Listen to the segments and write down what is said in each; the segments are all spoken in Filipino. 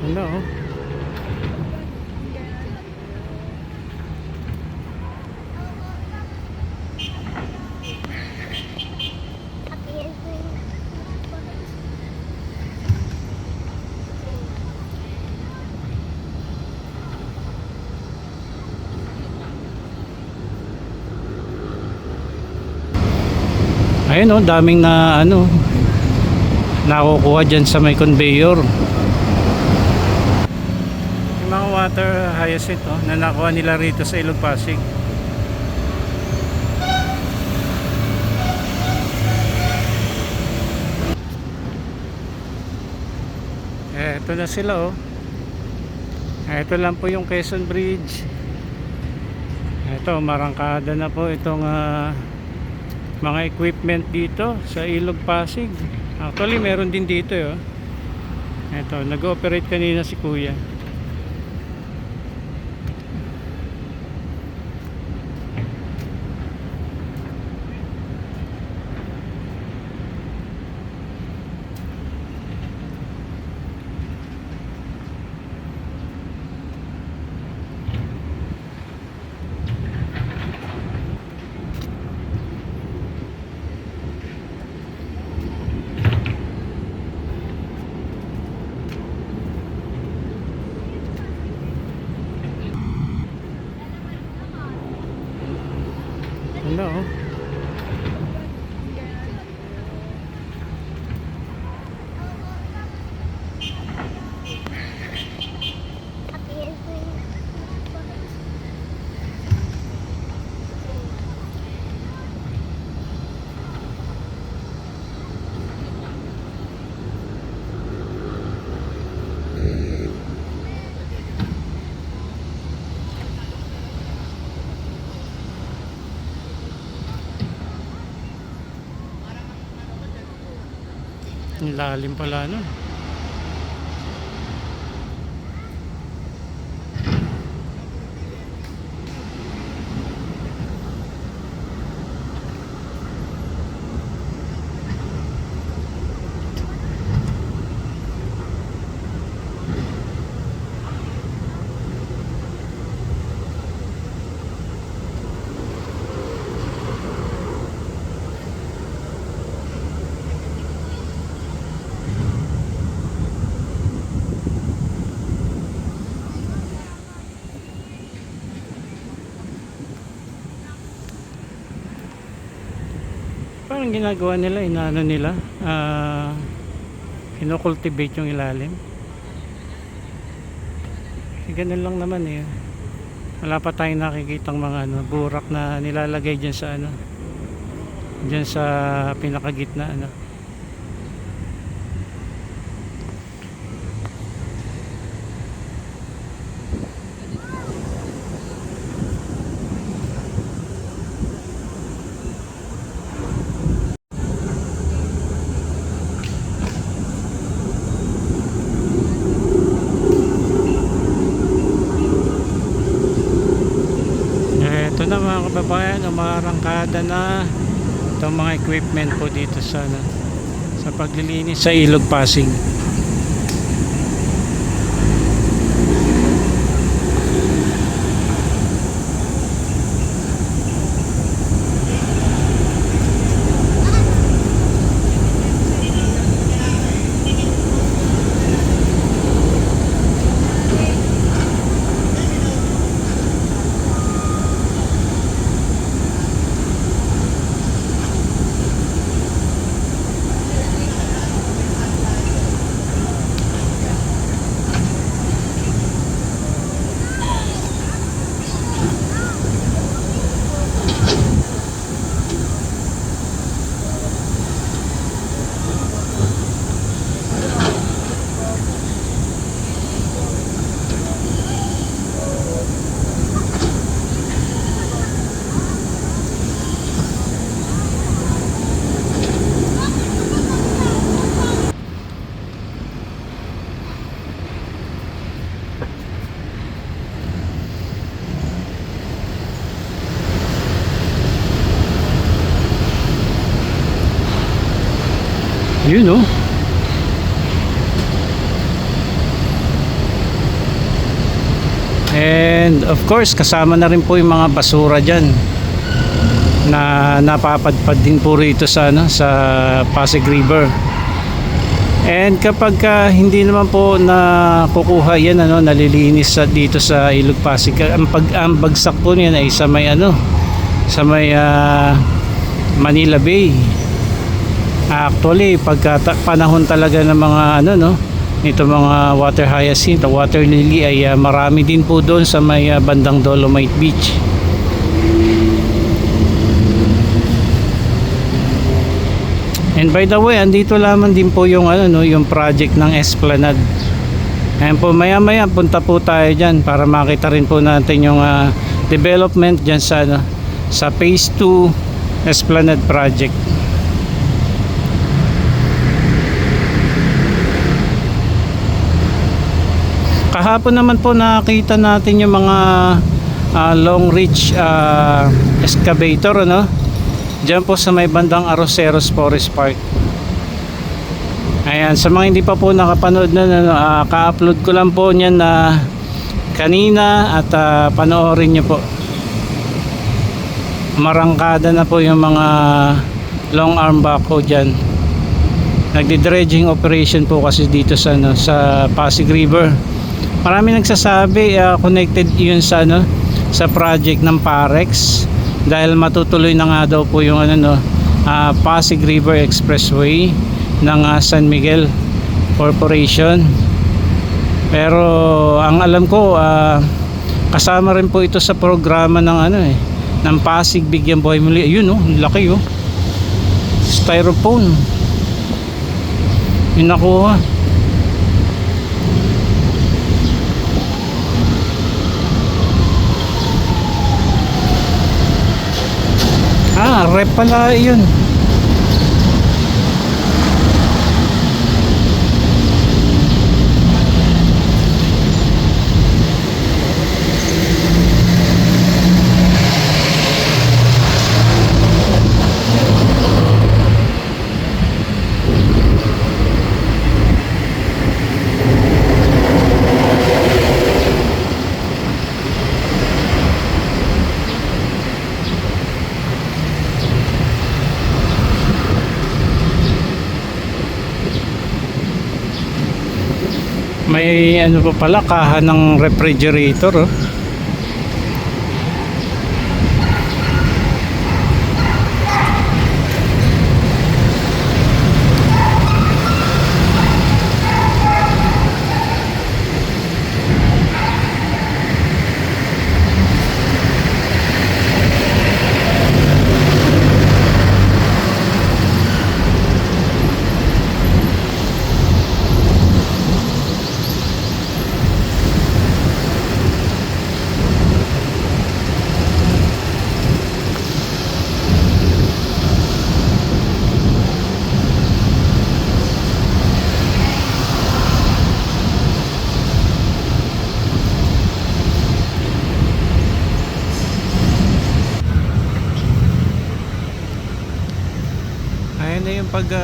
Oh. Ayun oh, daming na ano nakukuha dyan sa may conveyor. Yung mga water hyacinth oh, na nakuha nila rito sa Ilog Pasig. Ito na sila oh. Ito lang po yung Quezon Bridge. Ito, marangkada na po itong ah, mga equipment dito sa Ilog Pasig. Actually, meron din dito eh. oh. Ito, nag-ooperate kanina si Kuya. Ano oh. Ang lalim pala nun. Parang ginagawa nila, inaano nila, ah, kinocultivate yung ilalim. Kasi ganun lang naman eh. Wala pa tayong nakikitang mga ano, burak na nilalagay dyan sa ano, dyan sa pinakagitna ano. Eh, Ito na mga kababayan, umarangkada na itong mga equipment po dito sa, ano, sa paglilinis sa Ilog Pasig. Yun oh. And of course, kasama na rin po yung mga basura dyan na napapadpad din po rito sa, ano, sa Pasig River. And kapag ka hindi naman po na kukuha yan ano nalilinis sa dito sa Ilog Pasig ang pag ang bagsak po niyan ay sa may ano sa may ah, Manila Bay. Actually pagka panahon talaga ng mga ano no ito mga water hyacinth, water lily ay ah, marami din po doon sa may ah, bandang Dolomite Beach. And by the way, andito lamang din po yung ano no, yung project ng Esplanade. Ayan po, maya maya punta po tayo diyan para makita rin po natin yung ah, development diyan sa ano, sa Phase 2 Esplanade project. Kahapon naman po nakita natin yung mga ah, long reach ah, excavator ano Diyan po sa may bandang Aroseros Forest Park. Ayan, sa mga hindi pa po nakapanood na ano, ah, ka-upload ko lang po niyan na kanina at ah, panoorin niyo po. Marangkada na po yung mga long arm backhoe diyan. Nagdi-dredging operation po kasi dito sa ano, sa Pasig River. Marami nagsasabi ah, connected 'yun sa ano sa project ng Parex. Dahil matutuloy na nga daw po yung ano no ah, Pasig River Expressway ng ah, San Miguel Corporation. Pero ang alam ko ah, kasama rin po ito sa programa ng ano eh ng Pasig Bigyan Buhay Muli. Ayun oh laki oh. Styrofoam. Yung nakuha Ah, rep pala yun. May ano pa pala, kaha ng refrigerator oh. Ayan na yung pag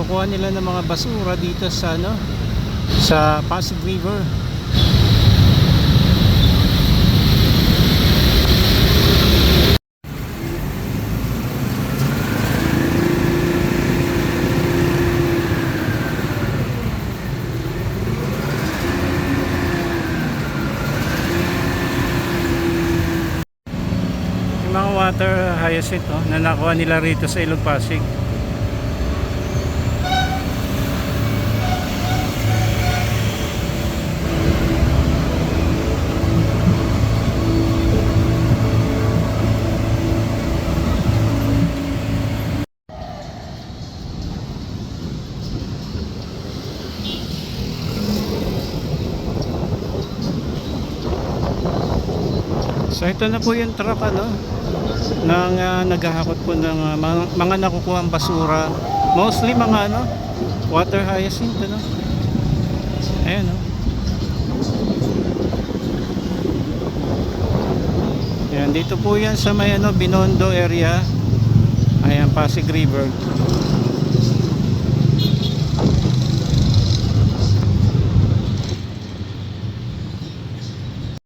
kukuha nila ng mga basura dito sa ano sa Pasig River. Yung water hyacinth oh, na nakuha nila rito sa Ilog Pasig. So ito na po yung truck ano ng ah, naghahakot po ng ah, mga, mga nakukuha basura. Mostly mga ano water hyacinth ano. Ayan oh. Ayan, dito po yan sa may ano, Binondo area. Ayan, Pasig River.